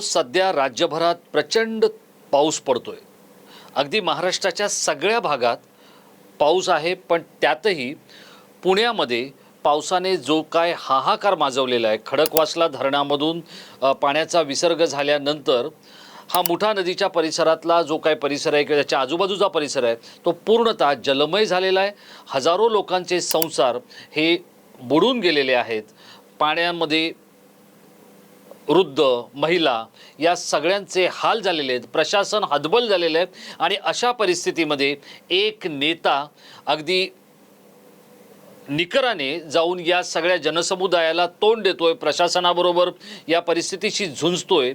सध्या राज्यभरात प्रचंड पाऊस पडतोय. अगदी महाराष्ट्राच्या सगळ्या भागात पाऊस आहे पण त्यातही पुण्यामध्ये पावसाने जो काय हाहाकार माजवलेला आहे खडकवासला धरणामधून पाण्याचा विसर्ग झाल्यानंतर हा मुठा नदीच्या परिसरातला जो काय परिसर आहे किंवा त्याच्या आजूबाजूचा परिसर आहे तो पूर्णतः जलमय झालेला आहे. हजारो लोकांचे संसार हे बुडून गेलेले आहेत. पाण्यामध्ये वृद्ध महिला या सगळ्यांचे हाल झालेले आहेत. प्रशासन हतबल झालेले आहे आणि अशा परिस्थितीमध्ये एक नेता अगदी निकराने जाऊन या सगळ्या जनसमुदायाला तोंड देतोय प्रशासनाबरोबर या परिस्थितीशी झुंजतोय.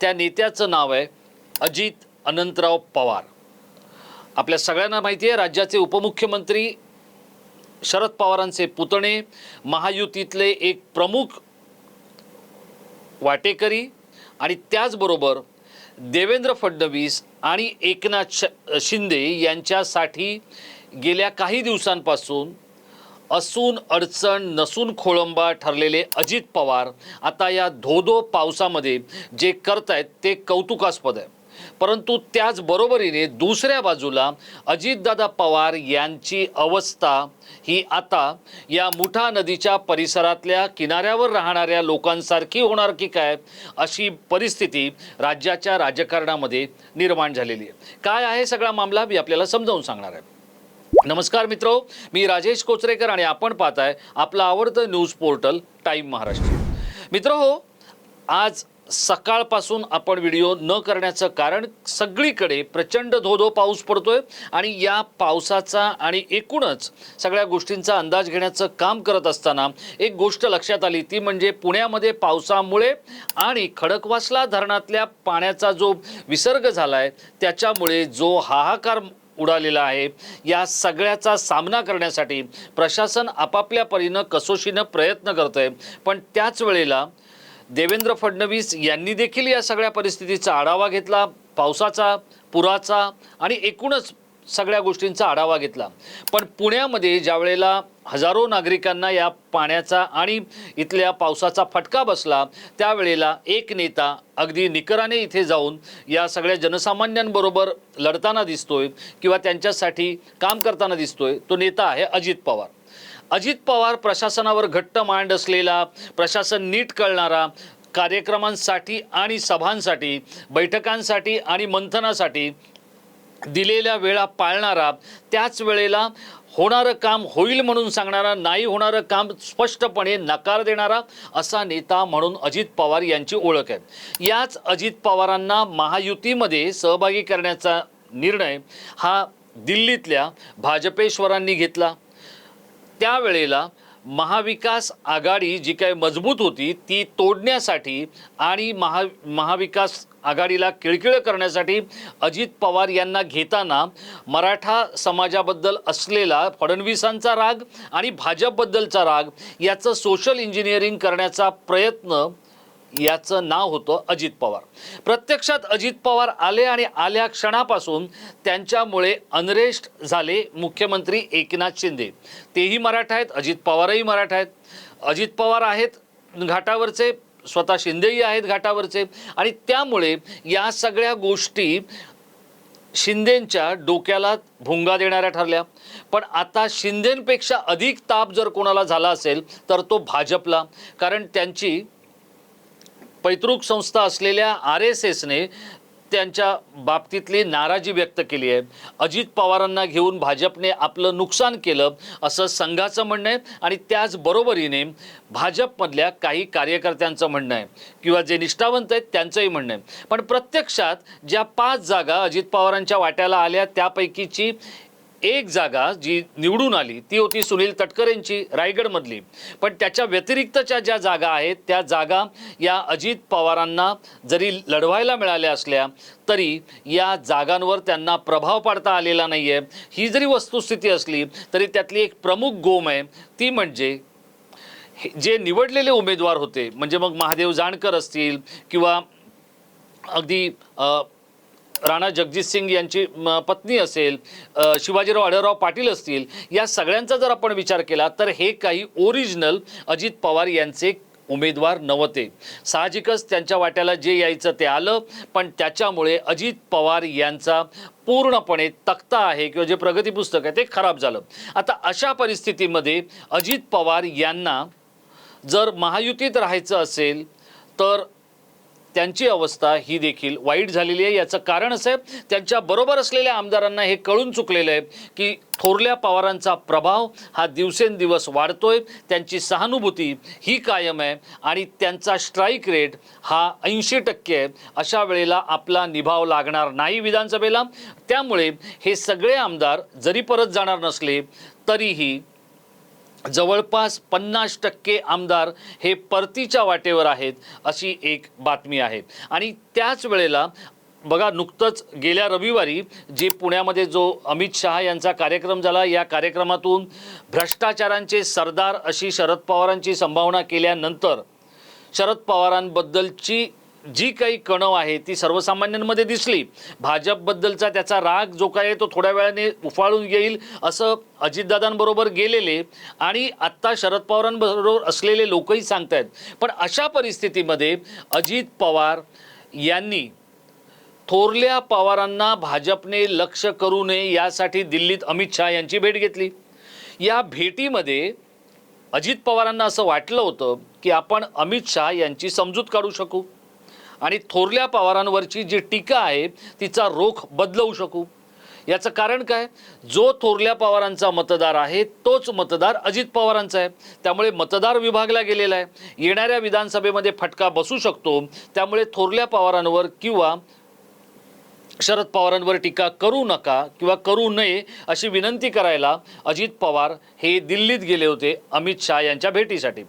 त्या नेत्याचं नाव आहे अजित अनंतराव पवार. आपल्या सगळ्यांना माहिती आहे राज्याचे उपमुख्यमंत्री शरद पवारांचे पुतणे महायुतीतले एक प्रमुख वाटेकरी आणि त्याचबरोबर देवेंद्र फडणवीस आणि एकनाथ श शिंदे यांच्यासाठी गेल्या काही दिवसांपासून असून अडचण नसून खोळंबा ठरलेले अजित पवार आता या धोधो पावसामध्ये जे करतायत ते कौतुकास्पद आहे. परंतु त्याच बरोबरीने दुसऱ्या बाजूला अजितदादा पवार यांची अवस्था ही आता या मुठा नदीच्या परिसरातल्या किनाऱ्यावर राहणाऱ्या लोकांसारखी होणार की काय अशी परिस्थिती राज्याच्या राजकारणामध्ये निर्माण झालेली आहे. काय आहे सगळा मामला? मी आपल्याला समजावून सांगणार आहे. नमस्कार मित्रो मी राजेश कोचरेकर आणि आपण पाहताय आपलं आवडतं न्यूज पोर्टल टाईम महाराष्ट्र. मित्र हो आज सकाळपासून आपण व्हिडिओ न करण्याचं कारण सगळीकडे प्रचंड धोधो पाऊस पडतोय आणि या पावसाचा आणि एकूणच सगळ्या गोष्टींचा अंदाज घेण्याचं काम करत असताना एक गोष्ट लक्षात आली ती म्हणजे पुण्यामध्ये पावसामुळे आणि खडकवासला धरणातल्या पाण्याचा जो विसर्ग झाला आहे त्याच्यामुळे जो हाहाकार उडालेला आहे या सगळ्याचा सामना करण्यासाठी प्रशासन आपापल्या परीनं कसोशीनं प्रयत्न करत आहे पण त्याच वेळेला देवेंद्र फडणवीस यांनी देखील या सगळ्या परिस्थितीचा आढावा घेतला पावसाचा पुराचा आणि एकूणच सगळ्या गोष्टींचा आढावा घेतला. पण पुण्यामध्ये ज्या वेळेला हजारो नागरिकांना या पाण्याचा आणि इथल्या पावसाचा फटका बसला त्यावेळेला एक नेता अगदी निकराने इथे जाऊन या सगळ्या जनसामान्यांबरोबर लढताना दिसतोय किंवा त्यांच्यासाठी काम करताना दिसतोय तो नेता आहे अजित पवार. अजित पवार प्रशासनावर घट्ट मांड असलेला प्रशासन नीट कळणारा कार्यक्रमांसाठी आणि सभांसाठी बैठकांसाठी आणि मंथनासाठी दिलेल्या वेळा पाळणारा त्याच वेळेला होणारं काम होईल म्हणून सांगणारा नाही होणारं काम स्पष्टपणे नकार देणारा असा नेता म्हणून अजित पवार यांची ओळख आहे. याच अजित पवारांना महायुतीमध्ये सहभागी करण्याचा निर्णय हा दिल्लीतल्या भाजपेश्वरांनी घेतला. त्यावेळेला महाविकास आघाडी जी काही मजबूत होती ती तोडण्यासाठी आणि महा महाविकास आघाडीला किळकिळ करण्यासाठी अजित पवार यांना घेताना मराठा समाजाबद्दल असलेला फडणवीसांचा राग आणि भाजपबद्दलचा राग याचं सोशल इंजिनिअरिंग करण्याचा प्रयत्न याचं नाव होतं अजित पवार. प्रत्यक्षात अजित पवार आले आणि आल्या क्षणापासून त्यांच्यामुळे अनरेस्ट झाले मुख्यमंत्री एकनाथ शिंदे. तेही मराठा आहेत अजित पवारही मराठा आहेत. अजित पवार आहेत घाटावरचे स्वतः शिंदेही आहेत घाटावरचे. आणि त्यामुळे या सगळ्या गोष्टी शिंदेंच्या डोक्याला भुंगा देणाऱ्या ठरल्या. पण आता शिंदेंपेक्षा अधिक ताप जर कोणाला झाला असेल तर तो भाजपला. कारण त्यांची पैतृक संस्था असलेल्या आर एस एसने त्यांच्या बाबतीतली नाराजी व्यक्त केली आहे. अजित पवारांना घेऊन भाजपने आपलं नुकसान केलं असं संघाचं म्हणणं आहे आणि त्याचबरोबरीने भाजपमधल्या काही कार्यकर्त्यांचं म्हणणं आहे किंवा जे निष्ठावंत आहेत त्यांचंही म्हणणं आहे. पण प्रत्यक्षात ज्या पाच जागा अजित पवारांच्या वाट्याला आल्या त्यापैकीची एक जागा जी निवडून आली ती होती सुनील तटकरेंची रायगडमधली. पण त्याच्या व्यतिरिक्तच्या ज्या जागा आहेत त्या जागा या अजित पवारांना जरी लढवायला मिळाल्या असल्या तरी या जागांवर त्यांना प्रभाव पाडता आलेला नाही आहे ही जरी वस्तुस्थिती असली तरी त्यातली एक प्रमुख गोम आहे ती म्हणजे हे- जे निवडलेले उमेदवार होते म्हणजे मग महादेव जानकर असतील किंवा अगदी राणा जगजित सिंग यांची म, पत्नी असेल शिवाजीराव आढळराव पाटील असतील या सगळ्यांचा जर आपण विचार केला तर हे काही ओरिजिनल अजित पवार यांचे उमेदवार नव्हते. साहजिकच त्यांच्या वाट्याला जे यायचं ते आलं पण त्याच्यामुळे अजित पवार यांचा पूर्णपणे तक्ता आहे किंवा जे प्रगती पुस्तक आहे ते खराब झालं. आता अशा परिस्थितीमध्ये अजित पवार यांना जर महायुतीत राहायचं असेल तर त्यांची अवस्था ही देखील वाईट झालेली आहे. याचं कारण असं आहे त्यांच्या बरोबर असलेल्या आमदारांना हे कळून चुकलेलं आहे की थोरल्या पवारांचा प्रभाव हा दिवसेंदिवस वाढतोय त्यांची सहानुभूती ही कायम आहे आणि त्यांचा स्ट्राईक रेट हा ऐंशी टक्के आहे. अशा वेळेला आपला निभाव लागणार नाही विधानसभेला. त्यामुळे हे सगळे आमदार जरी परत जाणार नसले तरीही जवळपास पन्नास टक्के आमदार हे परतीच्या वाटेवर आहेत अशी एक बातमी आहे. आणि त्याच वेळेला बघा नुकतंच गेल्या रविवारी जे पुण्यामध्ये जो अमित शहा यांचा कार्यक्रम झाला या कार्यक्रमातून भ्रष्टाचारांचे सरदार अशी शरद पवारांची संभावना केल्यानंतर शरद पवारांबद्दलची जी काही कणव आहे ती सर्वसामान्यांमध्ये दिसली. भाजपबद्दलचा त्याचा राग जो काय आहे तो थोड्या वेळाने उफाळून येईल असं अजितदादांबरोबर गेलेले आणि आत्ता शरद पवारांबरोबर असलेले लोकही सांगतायत. पण अशा परिस्थितीमध्ये अजित पवार यांनी थोरल्या पवारांना भाजपने लक्ष करू नये यासाठी दिल्लीत अमित शहा यांची भेट घेतली. या भेटीमध्ये अजित पवारांना असं वाटलं होतं की आपण अमित शहा यांची समजूत काढू शकू. आणि थोरल्या पवारांवरची जी टीका आहे तिचा रोख बदलवू शकू. याचं कारण काय? जो थोरल्या पवारांचा मतदार आहे तोच मतदार अजित पवारांचा आहे. त्यामुळे मतदार विभागला गेलेला आहे. येणाऱ्या विधानसभेमध्ये फटका बसू शकतो. त्यामुळे थोरल्या पवारांवर किंवा शरद पवारांवर टीका करू नका किंवा करू नये अशी विनंती करायला अजित पवार हे दिल्लीत गेले होते अमित शहा यांच्या भेटीसाठी.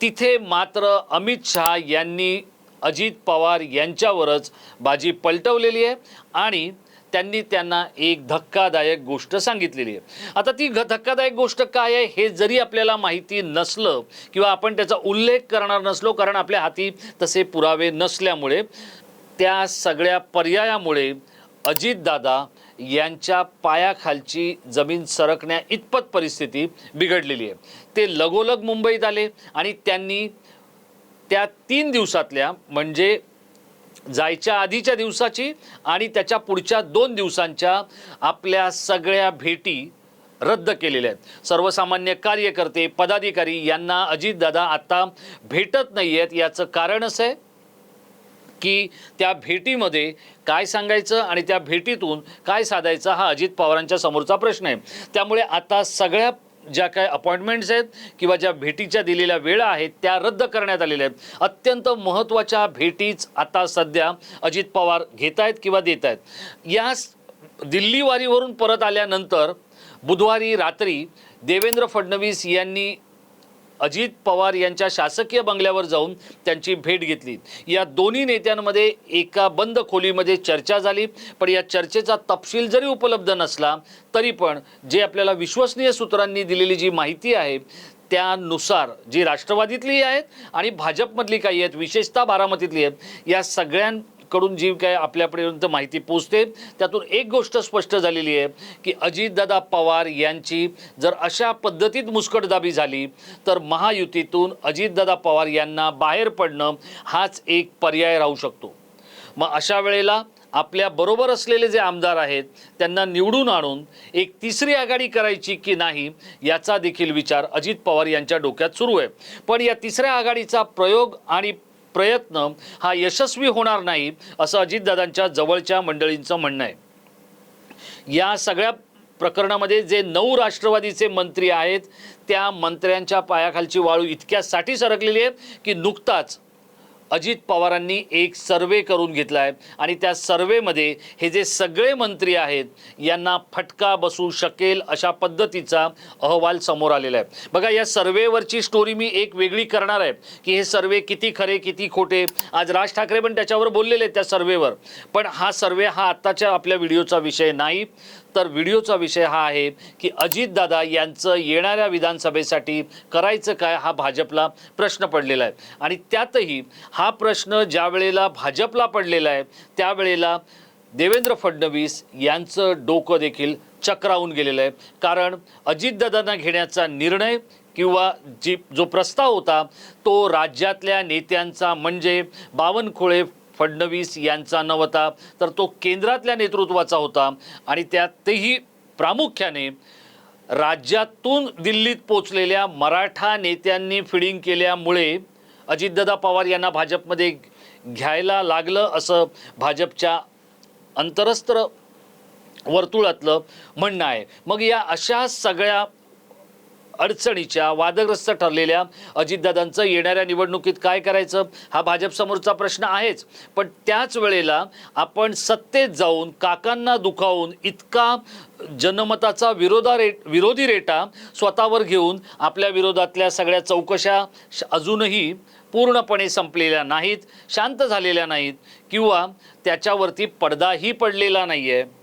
तिथे मात्र अमित शहा यांनी अजित पवार यांच्यावरच बाजी पलटवलेली आहे आणि त्यांनी त्यांना एक धक्कादायक गोष्ट सांगितलेली आहे. आता ती घ धक्कादायक गोष्ट काय आहे हे जरी आपल्याला माहिती नसलं किंवा आपण त्याचा उल्लेख करणार नसलो कारण आपल्या हाती तसे पुरावे नसल्यामुळे त्या सगळ्या पर्यायामुळे अजितदादा यांच्या पायाखालची जमीन सरकण्या इतपत परिस्थिती बिघडलेली आहे. ते लगोलग मुंबईत आले आणि त्यांनी त्या तीन दिवसातल्या म्हणजे जायच्या आधीच्या दिवसाची आणि त्याच्या पुढच्या दोन दिवसांच्या आपल्या सगळ्या भेटी रद्द केलेल्या आहेत. सर्वसामान्य कार्यकर्ते पदाधिकारी यांना अजितदादा आता भेटत नाही आहेत याचं कारण असं आहे की त्या भेटीमध्ये काय सांगायचं आणि त्या भेटीतून काय साधायचं हा अजित पवारांच्या समोरचा प्रश्न आहे. त्यामुळे आता सगळ्या ज्या काय अपॉइंटमेंट्स आहेत किंवा ज्या भेटीच्या दिलेल्या वेळा आहेत त्या रद्द करण्यात आलेल्या आहेत. अत्यंत महत्त्वाच्या भेटीच आता सध्या अजित पवार घेत आहेत किंवा देत आहेत या दिल्लीवारीवरून परत आल्यानंतर बुधवारी रात्री देवेंद्र फडणवीस यांनी अजित पवार यांच्या शासकीय बंगल्यावर जाऊन त्यांची भेट घेतली. या दोन्ही नेत्यांमध्ये एका बंद खोलीमध्ये चर्चा झाली. पण या चर्चेचा तपशील जरी उपलब्ध नसला तरी पण जे आपल्याला विश्वसनीय सूत्रांनी दिलेली जी माहिती आहे त्यानुसार जी राष्ट्रवादीतली आहेत आणि भाजपमधली काही आहेत विशेषतः बारामतीतली आहेत या सगळ्यां कडून जी काय आपल्यापर्यंत माहिती पोचते त्यातून एक गोष्ट स्पष्ट झालेली आहे की अजितदादा पवार यांची जर अशा पद्धतीत मुस्कटदाबी झाली तर महायुतीतून अजितदादा पवार यांना बाहेर पडणं हाच एक पर्याय राहू शकतो. मग अशा वेळेला आपल्या बरोबर असलेले जे आमदार आहेत त्यांना निवडून आणून एक तिसरी आघाडी करायची की नाही याचा देखील विचार अजित पवार यांच्या डोक्यात सुरू आहे. पण या तिसऱ्या आघाडीचा प्रयोग आणि प्रयत्न हा यशस्वी होणार नाही असं अजितदादांच्या जवळच्या मंडळींचं म्हणणं आहे. या सगळ्या प्रकरणामध्ये जे नऊ राष्ट्रवादीचे मंत्री आहेत त्या मंत्र्यांच्या पायाखालची वाळू इतक्यासाठी सरकलेली आहे की नुकताच अजित पवारांनी एक सर्वे करून घेतला आहे आणि त्या सर्वेमध्ये हे जे सगळे मंत्री आहेत यांना फटका बसू शकेल अशा पद्धतीचा अहवाल समोर आलेला आहे. बघा या सर्वेवरची स्टोरी मी एक वेगळी करणार आहे की हे सर्वे किती खरे किती खोटे. आज राज ठाकरे पण त्याच्यावर बोललेले आहेत त्या सर्वेवर. पण हा सर्वे हा आत्ताच्या आपल्या व्हिडिओचा विषय नाही. तर व्हिडिओचा विषय हा आहे की अजितदादा यांचं येणाऱ्या विधानसभेसाठी करायचं काय हा भाजपला प्रश्न पडलेला आहे. आणि त्यातही हा प्रश्न ज्या वेळेला भाजपला पडलेला आहे त्यावेळेला देवेंद्र फडणवीस यांचं डोकं देखील चक्रावून गेलेलं आहे. कारण अजितदादांना घेण्याचा निर्णय किंवा जी जो प्रस्ताव होता तो राज्यातल्या नेत्यांचा म्हणजे बावनकुळे फडणवीस यांचा नव्हता तर तो केंद्रातल्या नेतृत्वाचा होता. आणि त्यातही प्रामुख्याने राज्यातून दिल्लीत पोचलेल्या मराठा नेत्यांनी फिडिंग केल्यामुळे अजितदादा पवार यांना भाजपमध्ये घ्यायला लागलं असं भाजपच्या अंतरस्त्र वर्तुळातलं म्हणणं आहे. मग या अशा सगळ्या अडचणीच्या वादग्रस्त ठरलेल्या अजितदादांचं येणाऱ्या निवडणुकीत काय करायचं? हा भाजपसमोरचा प्रश्न आहेच. पण त्याच वेळेला आपण सत्तेत जाऊन काकांना दुखावून इतका जनमताचा विरोधा रेट विरोधी रेटा स्वतःवर घेऊन आपल्या विरोधातल्या सगळ्या चौकशा श- अजूनही पूर्णपणे संपलेल्या नाहीत शांत झालेल्या नाहीत किंवा त्याच्यावरती पडदाही पडलेला नाही आहे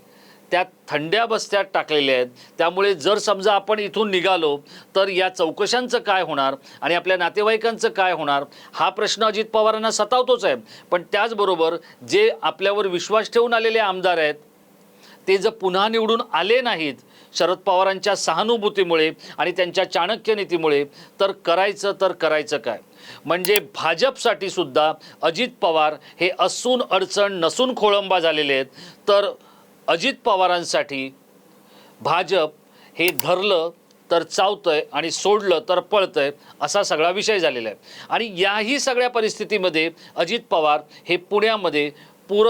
त्या थंड्या बस्त्यात टाकलेल्या आहेत. त्यामुळे जर समजा आपण इथून निघालो तर या चौकशांचं काय होणार आणि आपल्या नातेवाईकांचं काय होणार? हा प्रश्न अजित पवारांना सतावतोच आहे. पण त्याचबरोबर जे आपल्यावर विश्वास ठेवून आलेले आमदार आहेत ते जर पुन्हा निवडून आले नाहीत शरद पवारांच्या सहानुभूतीमुळे आणि त्यांच्या चाणक्य नीतीमुळे तर करायचं तर करायचं काय? म्हणजे भाजपसाठी सुद्धा अजित पवार हे असून अडचण नसून खोळंबा झालेले आहेत. तर अजित पवारांसाठी भाजप हे धरलं तर चावतंय आणि सोडलं तर पळतंय असा सगळा विषय झालेला आहे. आणि याही सगळ्या परिस्थितीमध्ये अजित पवार हे पुण्यामध्ये पूर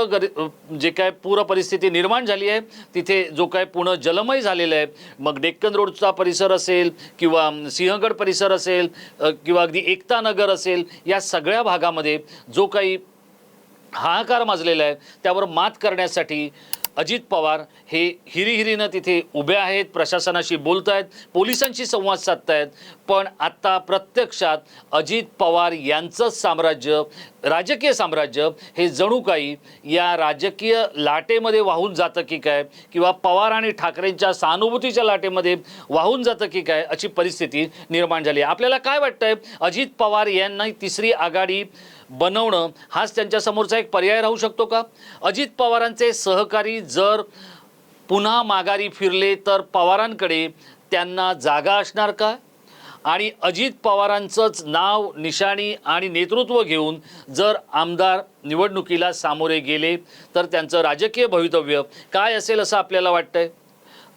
जे काय पूर परिस्थिती निर्माण झाली आहे तिथे जो काय पुणे जलमय झालेलं आहे मग डेक्कन रोडचा परिसर असेल किंवा सिंहगड परिसर असेल किंवा अगदी एकता नगर असेल या सगळ्या भागामध्ये जो काही हाहाकार माजलेला आहे त्यावर मात करण्यासाठी अजित पवार हे हिरीहिरीनं तिथे उभे आहेत प्रशासनाशी बोलत आहेत पोलिसांशी संवाद साधत आहेत पण आता प्रत्यक्षात अजित पवार यांचंच साम्राज्य राजकीय साम्राज्य हे जणू काही या राजकीय लाटेमध्ये वाहून जातं की काय? किंवा पवार आणि ठाकरेंच्या सहानुभूतीच्या लाटेमध्ये वाहून जातं की काय? अशी परिस्थिती निर्माण झाली आहे. आपल्याला काय वाटतंय? अजित पवार यांना तिसरी आघाडी बनवणं हाच त्यांच्यासमोरचा एक पर्याय राहू शकतो का? अजित पवारांचे सहकारी जर पुन्हा माघारी फिरले तर पवारांकडे त्यांना जागा असणार का? आणि अजित पवारांचंच नाव निशाणी आणि नेतृत्व घेऊन जर आमदार निवडणुकीला सामोरे गेले तर त्यांचं राजकीय भवितव्य काय असेल असं आपल्याला वाटतंय?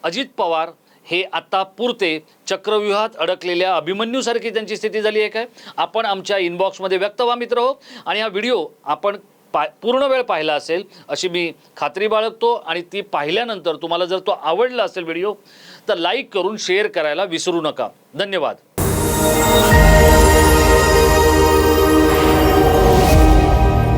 अजित पवार हे आता पुरते चक्रव्यूहात अडकलेल्या अभिमन्यूसारखी त्यांची स्थिती झाली आहे काय? आपण आमच्या इनबॉक्समध्ये व्यक्त व्हा मित्र हो. आणि हा व्हिडिओ आपण पा पूर्ण वेळ पाहिला असेल अशी मी खात्री बाळगतो. आणि ती पाहिल्यानंतर तुम्हाला जर तो आवडला असेल व्हिडिओ तर लाईक करून शेअर करायला विसरू नका. धन्यवाद.